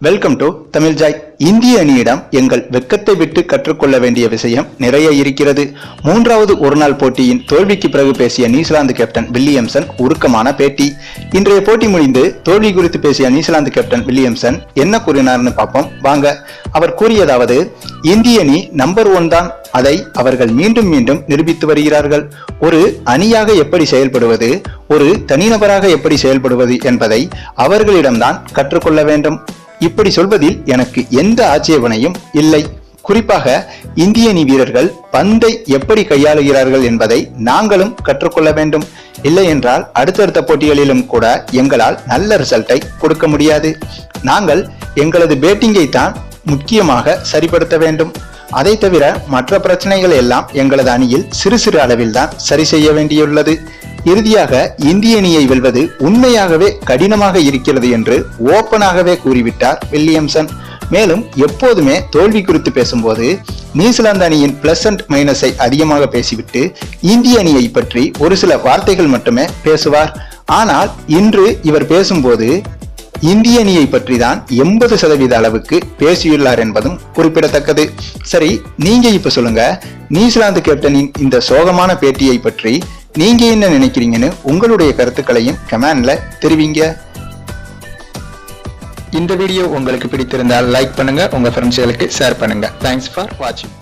Welcome to Tamil Joy இந்திய அணியிடம் எங்கள் வெக்கத்தை விட்டு கற்றுக்கொள்ள வேண்டிய விஷயம் நிறைய இருக்கிறது. மூன்றாவது ஒருநாள் போட்டியின் தோல்விக்கு பிறகு பேசிய நியூசிலாந்து கேப்டன் வில்லியம்சன் உருக்கமான பேட்டி. இன்றைய போட்டி முடிந்து தோல்வி குறித்து பேசிய நியூசிலாந்து கேப்டன் வில்லியம்சன் என்ன கூறினார்னு பார்ப்போம். வாங்க அவர் கூறியதாவது இந்திய அணி நம்பர் ஒன் தான். அதை அவர்கள் மீண்டும் மீண்டும் நிரூபித்து வருகிறார்கள். ஒரு அணியாக எப்படி செயல்படுவது ஒரு தனிநபராக எப்படி செயல்படுவது என்பதை அவர்களிடம்தான் கற்றுக்கொள்ள வேண்டும். இப்படி சொல்வதில் எனக்கு எந்த ஆட்சேபனையும் இல்லை. குறிப்பாக இந்திய அணி வீரர்கள் பந்தை எப்படி கையாளுகிறார்கள் என்பதை நாங்களும் கற்றுக்கொள்ள வேண்டும். இல்லை என்றால் அடுத்தடுத்த போட்டிகளிலும் கூட எங்களால் நல்ல ரிசல்ட்டை கொடுக்க முடியாது. நாங்கள் எங்களது பேட்டிங்கை தான் முக்கியமாக சரிப்படுத்த வேண்டும். அதை தவிர மற்ற பிரச்சனைகள் எல்லாம் எங்களது அணியில் சிறு சிறு அளவில் தான் சரி செய்ய வேண்டியுள்ளது. இறுதியாக இந்திய அணியை வெல்வது உண்மையாகவே கடினமாக இருக்கிறது என்று ஓப்பனாகவே கூறிவிட்டார் வில்லியம்சன். மேலும் எப்போதுமே தோல்வி குறித்து பேசும்போது நியூசிலாந்து அணியின் பிளஸ் அண்ட் மைனஸை அதிகமாக பேசிவிட்டு இந்திய அணியை பற்றி ஒரு சில வார்த்தைகள் மட்டுமே பேசுவார். ஆனால் இன்று இவர் பேசும்போது இந்திய அணியை பற்றி தான் எண்பது சதவீத அளவுக்கு பேசியுள்ளார் என்பதும் குறிப்பிடத்தக்கது. சரி நீங்க இப்ப சொல்லுங்க நியூசிலாந்து கேப்டனின் இந்த சோகமான பேட்டியை பற்றி நீங்க என்ன நினைக்கிறீங்கன்னு உங்களுடைய கருத்துக்களையும் கமெண்ட்ல தெரிவிங்க. இந்த வீடியோ உங்களுக்கு பிடித்திருந்தால் லைக் பண்ணுங்க உங்க ஃப்ரெண்ட்ஸ்களுக்கு ஷேர் பண்ணுங்க. தேங்க்ஸ் ஃபார் வாட்சிங்